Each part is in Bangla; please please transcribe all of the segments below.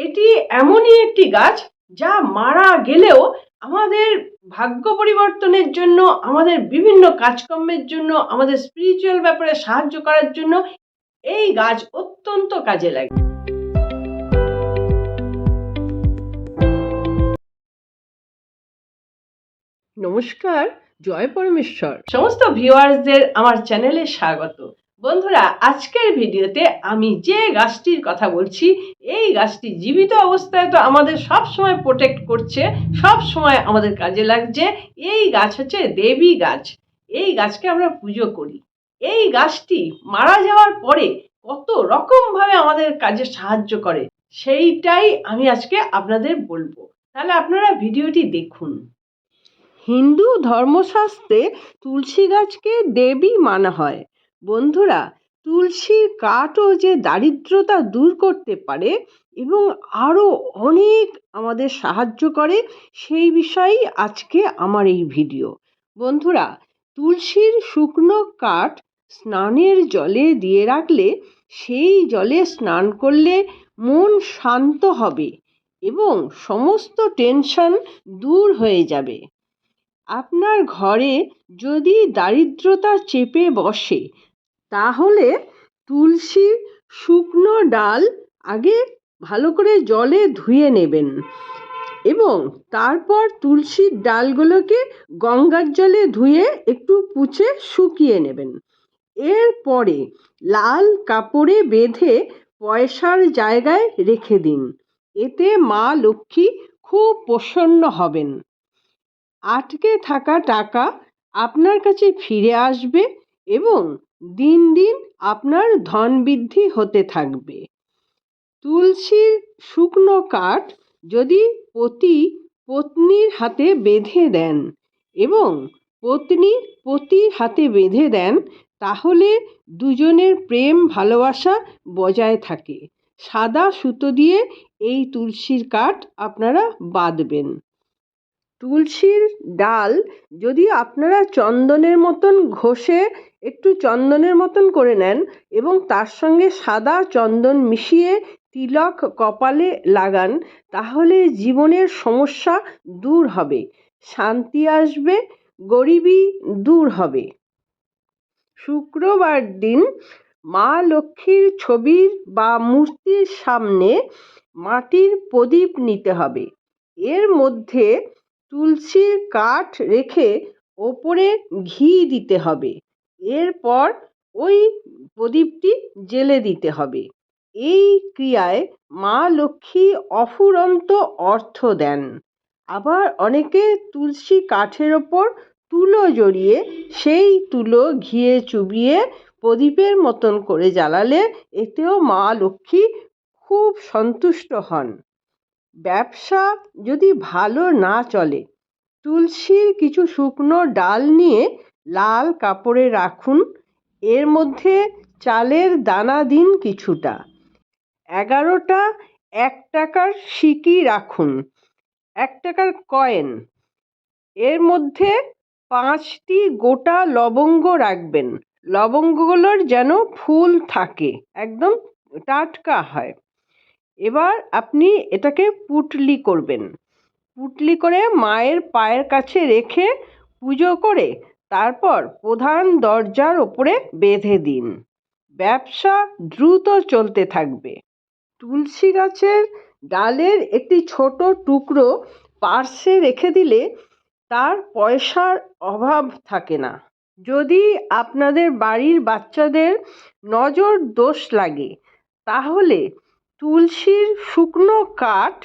এটি এমনই একটি গাছ যা মারা গেলেও আমাদের ভাগ্য পরিবর্তনের জন্য, আমাদের বিভিন্ন কাজকর্মের জন্য, আমাদের স্পিরিচুয়াল ব্যাপারে সাহায্য করার জন্য এই গাছ অত্যন্ত কাজে লাগে। নমস্কার, জয় পরমেশ্বর। সমস্ত ভিউয়ার্সদের আমার চ্যানেলে স্বাগত। বন্ধুরা, আজকের ভিডিওতে আমি যে গাছটির কথা বলছি, এই গাছটি জীবিত অবস্থায় তো আমাদের সব সময় প্রোটেক্ট করছে সব সময় আমাদের কাজে লাগছে। এই গাছ হচ্ছে দেবী গাছ। এই গাছকে আমরা পুজো করি। এই গাছটি মারা যাওয়ার পরে কত রকমভাবে আমাদের কাজে সাহায্য করে, সেইটাই আমি আজকে আপনাদের বলব। তাহলে আপনারা ভিডিওটি দেখুন। হিন্দু ধর্মশাস্ত্রে তুলসী গাছকে দেবী মানা হয়। বন্ধুরা তুলসীর কাঠও যে দারিদ্রতা দূর করতে পারে এবং আরও অনেক আমাদের সাহায্য করে, সেই বিষয়েই আজকে আমার এই ভিডিও। বন্ধুরা, তুলসীর শুকনো কাঠ স্নানের জলে দিয়ে রাখলে, সেই জলে স্নান করলে মন শান্ত হবে এবং সমস্ত টেনশন দূর হয়ে যাবে। আপনার ঘরে যদি দারিদ্রতা চেপে বসে তাহলে তুলসীর শুকনো ডাল আগে ভালো করে জলে ধুয়ে নেবেন এবং তারপর তুলসীর ডালগুলোকে গঙ্গার জলে ধুয়ে একটু পুছে শুকিয়ে নেবেন। এরপরে লাল কাপড়ে বেঁধে পয়সার জায়গায় রেখে দিন। এতে মা লক্ষ্মী খুব প্রসন্ন হবেন। আটকে থাকা টাকা আপনার কাছে ফিরে আসবে এবং দিন দিন আপনার ধন বৃদ্ধি হতে থাকবে। তুলসীর শুকনো কাঠ যদি পতি পত্নীর হাতে বেঁধে দেন এবং পত্নী পতির হাতে বেঁধে দেন, তাহলে দুজনের প্রেম ভালোবাসা বজায় থাকে। সাদা সুতো দিয়ে এই তুলসীর কাঠ আপনারা বাঁধবেন। তুলসীর ডাল যদি আপনারা চন্দনের মতন ঘষে একটু চন্দনের মতন করে নেন এবং তার সঙ্গে সাদা চন্দন মিশিয়ে তিলক কপালে লাগান, তাহলে জীবনের সমস্যা দূর হবে, শান্তি আসবে, গরিবি দূর হবে। শুক্রবার দিন মা লক্ষ্মীর ছবির বা মূর্তির সামনে মাটির প্রদীপ নিতে হবে। এর মধ্যে তুলসীর কাঠ রেখে ওপরে ঘি দিতে হবে। এরপর ওই প্রদীপটি জ্বেলে দিতে হবে। এই ক্রিয়ায় মা লক্ষ্মী অফুরন্ত অর্থ দেন। আবার অনেকে তুলসী কাঠের ওপর তুলো জড়িয়ে সেই তুলো ঘিয়ে চুবিয়ে প্রদীপের মতন করে জ্বালালে এতেও মা লক্ষ্মী খুব সন্তুষ্ট হন। ব্যবসা যদি ভালো না চলে, তুলসীর কিছু শুকনো ডাল নিয়ে লাল কাপড়ে রাখুন। এর মধ্যে চালের দানা দিন কিছুটা। এগারোটা এক টাকার সিকি রাখুন। এক টাকার কয়েন। এর মধ্যে পাঁচটি গোটা লবঙ্গ রাখবেন। লবঙ্গগুলোর যেন ফুল থাকে, একদম টাটকা হয়। এবার আপনি এটাকে পুটলি করবেন। পুটলি করে মায়ের পায়ের কাছে রেখে পুজো করে তারপর প্রধান দরজার ওপরে বেঁধে দিন। ব্যবসা দ্রুত চলতে থাকবে। তুলসী গাছের ডালের একটি ছোট টুকরো পার্শ্বে রেখে দিলে তার পয়সার অভাব থাকে না। যদি আপনাদের বাড়ির বাচ্চাদের নজর দোষ লাগে, তাহলে তুলসীর শুকনো কাঠ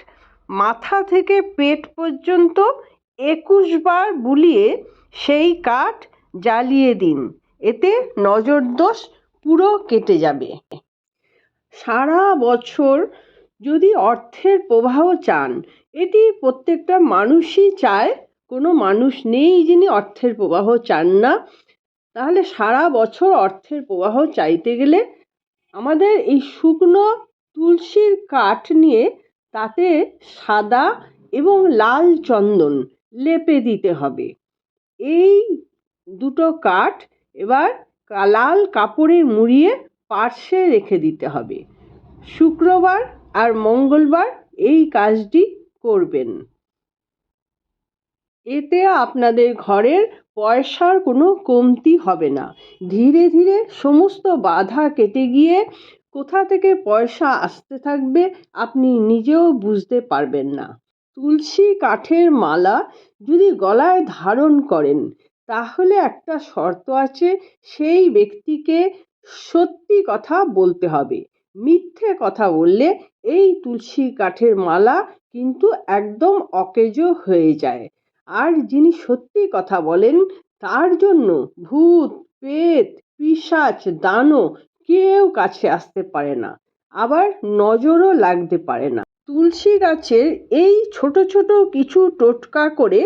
মাথা থেকে পেট পর্যন্ত একুশ বার বুলিয়ে সেই কাঠ জ্বালিয়ে দিন, এতে নজর দোষ পুরো কেটে যাবে। সারা বছর যদি অর্থের প্রবাহ চান, এটি প্রত্যেকটা মানুষই চায়, কোনো মানুষ নেই যিনি অর্থের প্রবাহ চান না, তাহলে সারা বছর অর্থের প্রবাহ চাইতে গেলে আমাদের এই শুকনো তুলসীর কাঠ নিয়ে তাতে সাদা এবং লাল চন্দন লেপে দিতে হবে। এই দুটো কাঠ এবার লাল কাপড়ে মুড়িয়ে পার্শ্বে রেখে দিতে হবে। শুক্রবার আর মঙ্গলবার এই কাজটি করবেন। এতে আপনাদের ঘরের পয়সার কোনো কমতি হবে না। ধীরে ধীরে সমস্ত বাধা কেটে গিয়ে কোথা থেকে পয়সা আসতে থাকবে আপনি নিজেও বুঝতে পারবেন না। তুলসী কাঠের মালা যদি গলায় ধারণ করেন, তাহলে একটা শর্ত আছে, সেই ব্যক্তিকে সত্যি কথা বলতে হবে। মিথ্যে কথা বললে এই তুলসী কাঠের মালা কিন্তু একদম অকেজো হয়ে যায়। আর যিনি সত্যি কথা বলেন, তার জন্য ভূত পেত পিশাচ, দানও কেউ কাছে আসতে পারে না। আবার নজরও লাগতে পারে না। তুলসী গাছের এই ছোট ছোট কিছু টোটকা করে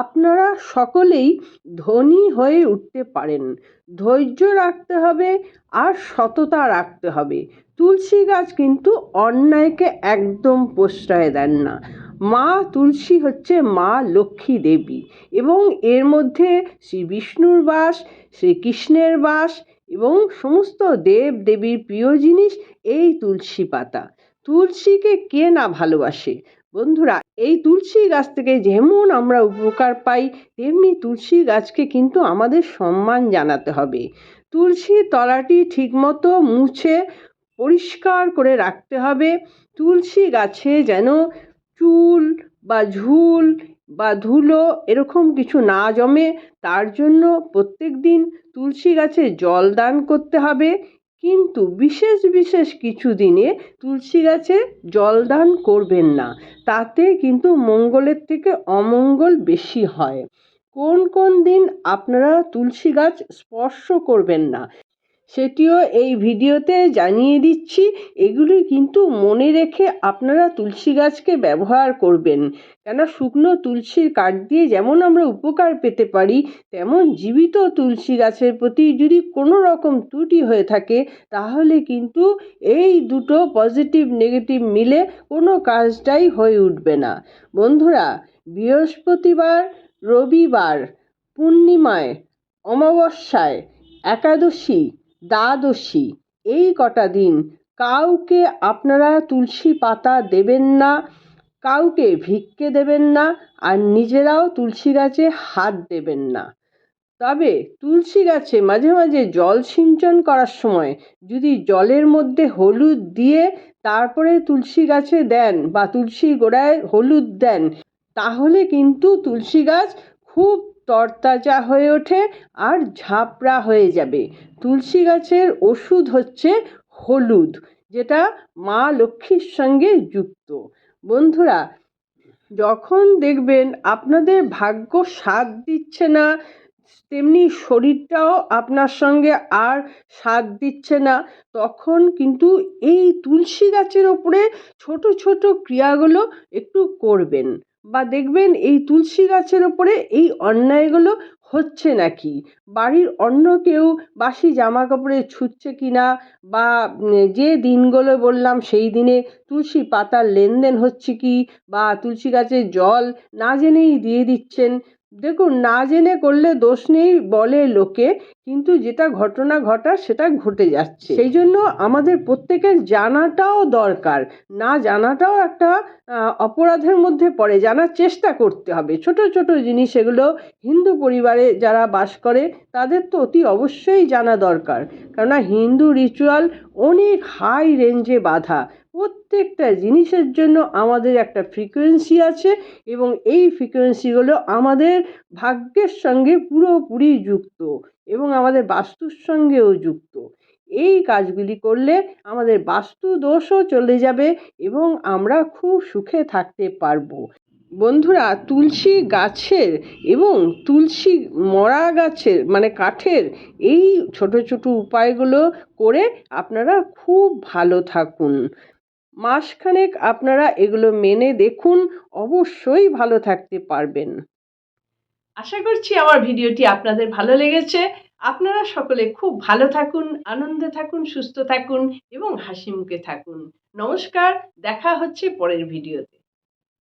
আপনারা সকলেই ধনী হয়ে উঠতে পারেন। ধৈর্য রাখতে হবে আর সততা রাখতে হবে। তুলসী গাছ কিন্তু অন্যায়কে একদম প্রশ্রয় দেন না। মা তুলসী হচ্ছে মা লক্ষ্মী দেবী এবং এর মধ্যে শ্রী বিষ্ণুর বাস শ্রীকৃষ্ণের বাস এবং সমস্ত দেব দেবীর প্রিয় জিনিস এই তুলসী পাতা। তুলসীকে কে না ভালোবাসে? বন্ধুরা, এই তুলসী গাছ থেকে যেমন আমরা উপকার পাই, তেমনি তুলসী গাছকে কিন্তু আমাদের সম্মান জানাতে হবে। তুলসী তলাটি ঠিকমতো মুছে, পরিষ্কার করে রাখতে হবে। তুলসী গাছে যেন চুল বা ঝুল বা ধুলো এরকম কিছু না জমে, তার জন্য প্রত্যেক দিন তুলসী গাছে জল দান করতে হবে। কিন্তু বিশেষ বিশেষ কিছু দিনে তুলসী গাছে জল দান করবেন না। তাতে কিন্তু মঙ্গলের থেকে অমঙ্গল বেশি হয়। কোন কোন দিন আপনারা তুলসী গাছ স্পর্শ করবেন না। সেটিও এই ভিডিওতে জানিয়ে দিচ্ছি, এগুলি কিন্তু মনে রেখে আপনারা তুলসী গাছকে ব্যবহার করবেন। কেন শুকনো তুলসীর কাঠ দিয়ে যেমন আমরা উপকার পেতে পারি, তেমন জীবিত তুলসী গাছের প্রতি যদি কোনো রকম ত্রুটি হয়ে থাকে, তাহলে কিন্তু এই দুটো পজিটিভ নেগেটিভ মিলে কোনো কাজটাই হয়ে উঠবে না। বন্ধুরা, বৃহস্পতিবার, রবিবার, পূর্ণিমায়, অমাবস্যায়, একাদশী দ্বাদশী। এই কটা দিন কাউকে আপনারা তুলসী পাতা দেবেন না, কাউকে ভিক্ষে দেবেন না, আর নিজেরাও তুলসী গাছে হাত দেবেন না। তবে তুলসী গাছে মাঝে মাঝে জল সিঞ্চন করার সময় যদি জলের মধ্যে হলুদ দিয়ে তারপরে তুলসী গাছে দেন বা তুলসী গোড়ায় হলুদ দেন, তাহলে কিন্তু তুলসী গাছ খুব তরতাজা হয়ে ওঠে আর ঝাপড়া হয়ে যাবে। তুলসী গাছের ওষুধ হচ্ছে হলুদ, যেটা মা লক্ষ্মীর সঙ্গে যুক্ত। বন্ধুরা, যখন দেখবেন আপনাদের ভাগ্য সাথ দিচ্ছে না, তেমনি শরীরটাও আপনার সঙ্গে আর সাথ দিচ্ছে না, তখন কিন্তু এই তুলসী গাছের ওপরে ছোট ছোট ক্রিয়াগুলো একটু করবেন। বা দেখবেন এই তুলসী গাছের ওপরে এই অন্যায়গুলো হচ্ছে নাকি? বাড়ির অন্য কেউ বাসি জামা কাপড়ে ছুটছে কি না বা যে দিনগুলো বললাম সেই দিনে তুলসী পাতার লেনদেন হচ্ছে কি? বা তুলসী গাছের জল না জেনেই দিয়ে দিচ্ছেন? দেখুন, না জেনে করলে দোষ নেই বলে লোকে, কিন্তু যেটা ঘটনা ঘটার সেটা ঘটে যাচ্ছে। সেই জন্য আমাদের প্রত্যেকের জানাটাও দরকার। না জানাটাও একটা অপরাধের মধ্যে পড়ে। জানার চেষ্টা করতে হবে। ছোট ছোট জিনিস এগুলো হিন্দু পরিবারে যারা বাস করে, তাদের তো অতি অবশ্যই জানা দরকার। কেননা হিন্দু রিচুয়াল অনেক হাই রেঞ্জে বাধা। প্রত্যেকটা জিনিসের জন্য আমাদের একটা ফ্রিকোয়েন্সি আছে এবং এই ফ্রিকোয়েন্সিগুলো আমাদের ভাগ্যের সঙ্গে পুরোপুরি যুক্ত এবং আমাদের বাস্তুর সঙ্গেও যুক্ত। এই কাজগুলি করলে আমাদের বাস্তু দোষও চলে যাবে এবং আমরা খুব সুখে থাকতে পারব। বন্ধুরা, তুলসী গাছের এবং তুলসী মরা গাছের মানে কাঠের এই ছোট ছোট উপায়গুলো করে আপনারা খুব ভালো থাকুন। মাসখানেক আপনারা এগুলো মেনে দেখুন, অবশ্যই ভালো থাকতে পারবেন। আশা করছি আমার ভিডিওটি আপনাদের ভালো লেগেছে। আপনারা সকলে খুব ভালো থাকুন, আনন্দে থাকুন, সুস্থ থাকুন এবং হাসি মুখে থাকুন। নমস্কার, দেখা হচ্ছে পরের ভিডিওতে।